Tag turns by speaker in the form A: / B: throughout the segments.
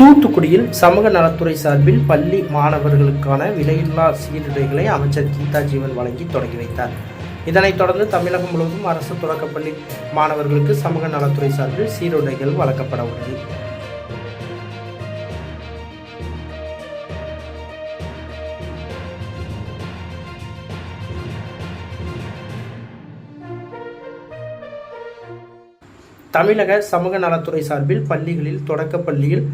A: தூத்துக்குடியில் சமூக நலத்துறை சார்பில் பள்ளி மாணவர்களுக்கான விலையில்லா சீருடைகளை அமைச்சர் கீதா ஜீவன் வழங்கி தொடங்கி வைத்தார். இதனைத் தொடர்ந்து தமிழகம் முழுவதும் அரசு தொடக்கப்பள்ளி மாணவர்களுக்கு சமூக நலத்துறை சார்பில் சீருடைகள் வழங்கப்பட உள்ளது. தமிழக சமூக நலத்துறை சார்பில் பள்ளிகளில் தொடக்கப் பள்ளியில்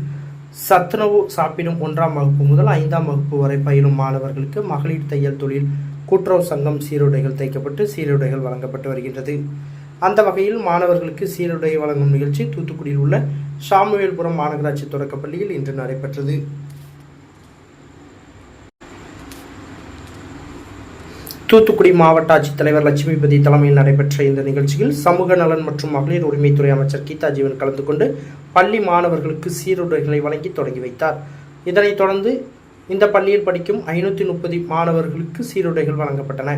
A: சத்துணவு சாப்பிடும் ஒன்றாம் வகுப்பு முதல் ஐந்தாம் வகுப்பு வரை பயிலும் மாணவர்களுக்கு மகளிர் தையல் தொழில் கூட்டுறவு சங்கம் சீருடைகள் தைக்கப்பட்டு சீருடைகள் வழங்கப்பட்டு வருகின்றது. அந்த வகையில் மாணவர்களுக்கு சீருடை வழங்கும் நிகழ்ச்சி தூத்துக்குடியில் உள்ள சாமுவேல்புரம் மாநகராட்சி தொடக்கப்பள்ளியில் இன்று நடைபெற்றது. தூத்துக்குடி மாவட்ட ஆட்சித்தலைவர் லட்சுமிபதி தலைமையில் நடைபெற்ற இந்த நிகழ்ச்சியில் சமூக நலன் மற்றும் மகளிர் உரிமைத்துறை அமைச்சர் கீதா ஜீவன் கலந்து கொண்டு பள்ளி மாணவர்களுக்கு சீருடைகளை வழங்கி தொடங்கி வைத்தார். இதனைத் தொடர்ந்து இந்த பள்ளியில் படிக்கும் ஐநூற்றி முப்பது மாணவர்களுக்கு சீருடைகள் வழங்கப்பட்டன.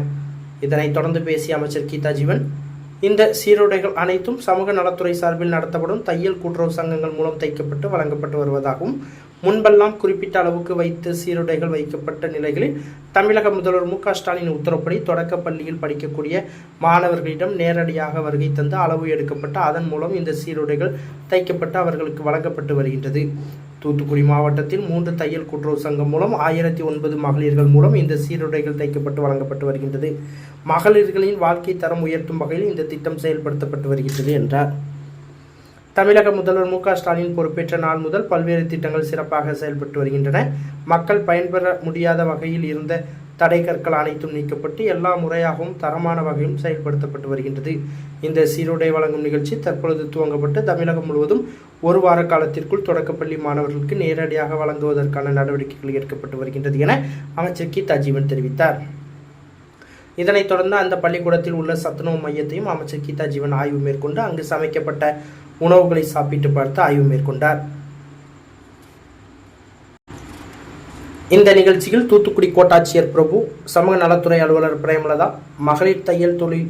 A: இதனைத் தொடர்ந்து பேசிய அமைச்சர் கீதா ஜீவன் இந்த சீருடைகள் அனைத்தும் சமூக நலத்துறை சார்பில் நடத்தப்படும் தையல் கூட்டுறவு சங்கங்கள் மூலம் தைக்கப்பட்டு வழங்கப்பட்டு வருவதாகவும் முன்பெல்லாம் குறிப்பிட்ட அளவுக்கு வைத்து சீருடைகள் வைக்கப்பட்ட நிலைகளில் தமிழக முதல்வர் மு க ஸ்டாலின் உத்தரப்படி தொடக்கப் பள்ளியில் படிக்கக்கூடிய மாணவர்களிடம் நேரடியாக வருகை தந்து அளவு எடுக்கப்பட்டு அதன் மூலம் இந்த சீருடைகள் தைக்கப்பட்டு அவர்களுக்கு வழங்கப்பட்டு வருகின்றது. தூத்துக்குடி மாவட்டத்தில் மூன்று தையல் கூட்டுறவு சங்கம் மூலம் ஆயிரத்தி ஒன்பது மகளிர்கள் மூலம் இந்த சீருடைகள் தைக்கப்பட்டு வழங்கப்பட்டு வருகின்றது. மகளிர்களின் வாழ்க்கை தரம் உயர்த்தும் வகையில் இந்த திட்டம் செயல்படுத்தப்பட்டு வருகின்றது என்றார். தமிழக முதல்வர் மு க ஸ்டாலின் பொறுப்பேற்ற நாள் முதல் பல்வேறு திட்டங்கள் சிறப்பாக செயல்பட்டு வருகின்றன. மக்கள் பயன்பெற முடியாத வகையில் இருந்த தடை கற்கள் அனைத்தும் நீக்கப்பட்டு எல்லா முறையாகவும் தரமான வகையும் செயல்படுத்தப்பட்டு வருகின்றது. இந்த சீருடை வழங்கும் நிகழ்ச்சி தற்பொழுது துவங்கப்பட்டு தமிழகம் முழுவதும் ஒரு வார காலத்திற்குள் தொடக்கப்பள்ளி மாணவர்களுக்கு நேரடியாக வழங்குவதற்கான நடவடிக்கைகள் எடுக்கப்பட்டு வருகின்றது என அமைச்சர் கீதா ஜீவன் தெரிவித்தார். இதனைத் தொடர்ந்து அந்த பள்ளிக்கூடத்தில் உள்ள சத்துணவு மையத்தையும் அமைச்சர் கீதா ஜீவன் ஆய்வு மேற்கொண்டு அங்கு சமைக்கப்பட்ட உணவுகளை சாப்பிட்டு பார்த்து ஆய்வு மேற்கொண்டார். இந்த நிகழ்ச்சியில் தூத்துக்குடி கோட்டாட்சியர் பிரபு சமூக நலத்துறை அலுவலர் பிரேமலதா மகளிர் தையல் தொழில்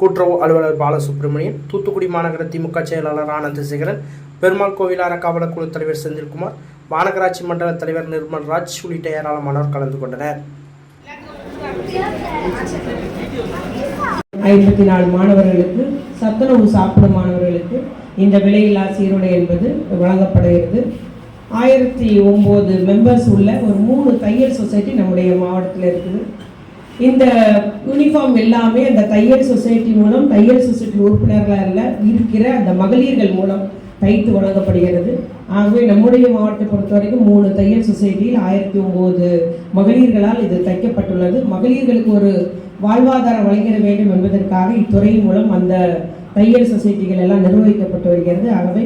A: கூட்டுறவு அலுவலர் பாலசுப்ரமணியன் தூத்துக்குடி மாநகர திமுக செயலாளர் ஆனந்தசேகரன் பெருமாள் கோவில் அறக்காவலர் குழு தலைவர் செந்தில்குமார் மாநகராட்சி மண்டல தலைவர் நிர்மல் ராஜ் உள்ளிட்ட ஏராளமானோர் கலந்து கொண்டனர்.
B: ஐம்பத்தி நாலு மாணவர்களுக்கு சத்துணவு சாப்பிடும் மாணவர்களுக்கு இந்த விலையில்லா சீருடை என்பது வழங்கப்படுகிறது. ஆயிரத்தி ஒம்பது மெம்பர்ஸ் உள்ள ஒரு மூணு தையல் சொசைட்டி நம்முடைய மாவட்டத்தில் இருக்குது. இந்த யூனிஃபார்ம் எல்லாமே அந்த தையல் சொசைட்டி மூலம் தையல் சொசைட்டி உறுப்பினர்களாக இருக்கிற அந்த மகளிர்கள் மூலம் தைத்து வழங்கப்படுகிறது. ஆகவே நம்முடைய மாவட்டத்தை பொறுத்த வரைக்கும் மூணு தையல் சொசைட்டியில் ஆயிரத்தி ஒம்பது மகளிர்களால் இது தைக்கப்பட்டுள்ளது. மகளிர்களுக்கு ஒரு வாழ்வாதாரம் வழங்கிட வேண்டும் என்பதற்காக இத்துறையின் மூலம் அந்த தையல் சொசைட்டிகள் எல்லாம் நிர்வகிக்கப்பட்டு வருகிறது. ஆகவே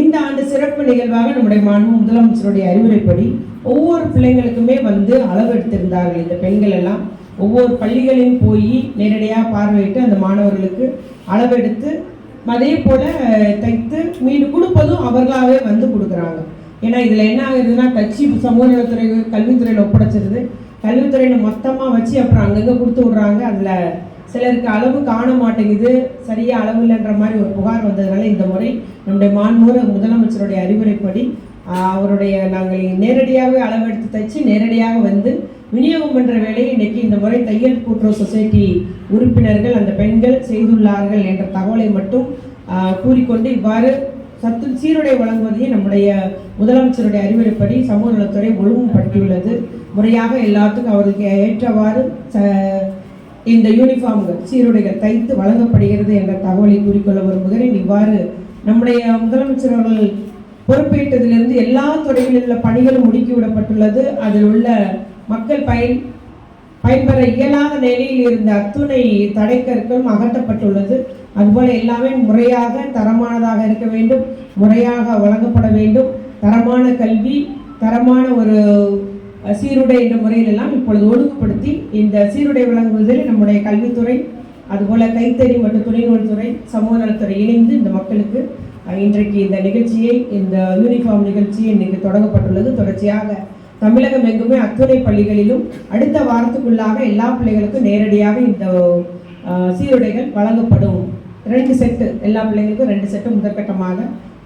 B: இந்த ஆண்டு சிறப்பு நிகழ்வாக நம்முடைய மாண்பு முதலமைச்சருடைய அறிவுரைப்படி ஒவ்வொரு பிள்ளைங்களுக்குமே வந்து அளவெடுத்திருந்தார்கள் இந்த பெண்கள் எல்லாம். ஒவ்வொரு பள்ளிகளையும் போய் நேரடியாக பார்வையிட்டு அந்த மாணவர்களுக்கு அளவெடுத்து அதே போல தைத்து மீண்டும் கொடுப்பதும் அவர்களாகவே வந்து கொடுக்குறாங்க. ஏன்னா இதில் என்ன ஆகுதுன்னா கட்சி சமூக நலத்துறை கல்வித்துறையில் ஒப்படைச்சிருது. கல்வித்துறையில் மொத்தமாக வச்சு அப்புறம் அங்கங்கே கொடுத்து விட்றாங்க. அதில் சிலருக்கு அளவு காண மாட்டேங்குது. சரியாக அளவு இல்லைன்ற மாதிரி ஒரு புகார் வந்ததுனால இந்த முறை நம்முடைய மாண்புற முதலமைச்சருடைய அறிவுரைப்படி அவருடைய நாங்கள் நேரடியாகவே அளவெடுத்து தைச்சு நேரடியாக வந்து விநியோகம் பண்ணுற வேலையை இன்றைக்கி இந்த முறை தையல் கூட்டுறவு சொசைட்டி உறுப்பினர்கள் அந்த பெண்கள் செய்துள்ளார்கள் என்ற தகவலை மட்டும் கூறிக்கொண்டு இவ்வாறு சத்து சீருடை வழங்குவதையும் நம்முடைய முதலமைச்சருடைய அறிவுரைப்படி சமூக நலத்துறை ஒழுங்குபடுத்தியுள்ளது. முறையாக எல்லாத்துக்கும் அவருக்கு ஏற்றவாறு ச- இந்த யூனிஃபார்ம்கள் சீருடைகள் தைத்து வழங்கப்படுகிறது என்ற தகவலை கூறிக்கொள்ள விரும்புகிறேன். இவ்வாறு நம்முடைய முதலமைச்சர் அவர்கள் பொறுப்பேற்றதிலிருந்து எல்லா துறைகளில் உள்ள பணிகளும் முடுக்கிவிடப்பட்டுள்ளது. அதில் உள்ள மக்கள் பயன் பயன்பெற இயலாத நிலையில் இருந்த அத்துணை தடைக்கற்களும் அகற்றப்பட்டுள்ளது. அதுபோல எல்லாமே முறையாக தரமானதாக இருக்க வேண்டும். முறையாக வழங்கப்பட வேண்டும். தரமான கல்வி தரமான ஒரு சீருடை என்ற முறையிலெல்லாம் இப்பொழுது ஒழுங்குபடுத்தி இந்த சீருடை வழங்குவதில் நம்முடைய கல்வித்துறை அதுபோல கைத்தறி மற்றும் துணைநூல்துறை சமூக நலத்துறை இணைந்து இந்த மக்களுக்கு இன்றைக்கு இந்த நிகழ்ச்சியை இந்த யூனிஃபார்ம் நிகழ்ச்சி இன்றைக்கு தொடங்கப்பட்டுள்ளது. தொடர்ச்சியாக தமிழகம் எங்குமே அத்துணை பள்ளிகளிலும் அடுத்த வாரத்துக்குள்ளாக எல்லா பிள்ளைகளுக்கும் நேரடியாக இந்த சீருடைகள் வழங்கப்படும். ரெண்டு செட்டு எல்லா பிள்ளைங்களுக்கும் ரெண்டு செட்டு முதற்கட்டமாக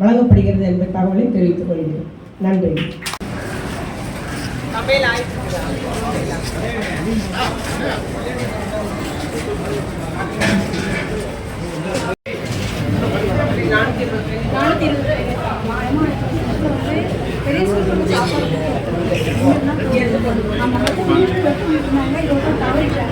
B: வழங்கப்படுகிறது என்ற தகவலை தெரிவித்துக் கொள்கிறேன். நன்றி. மொபைல் ஆயிடுச்சு நானூற்றி இருபது பெரிய ஸ்கூல் நம்ம மட்டும் வீட்டுக்கு வச்சு இருந்தாங்க தவறிட்டாங்க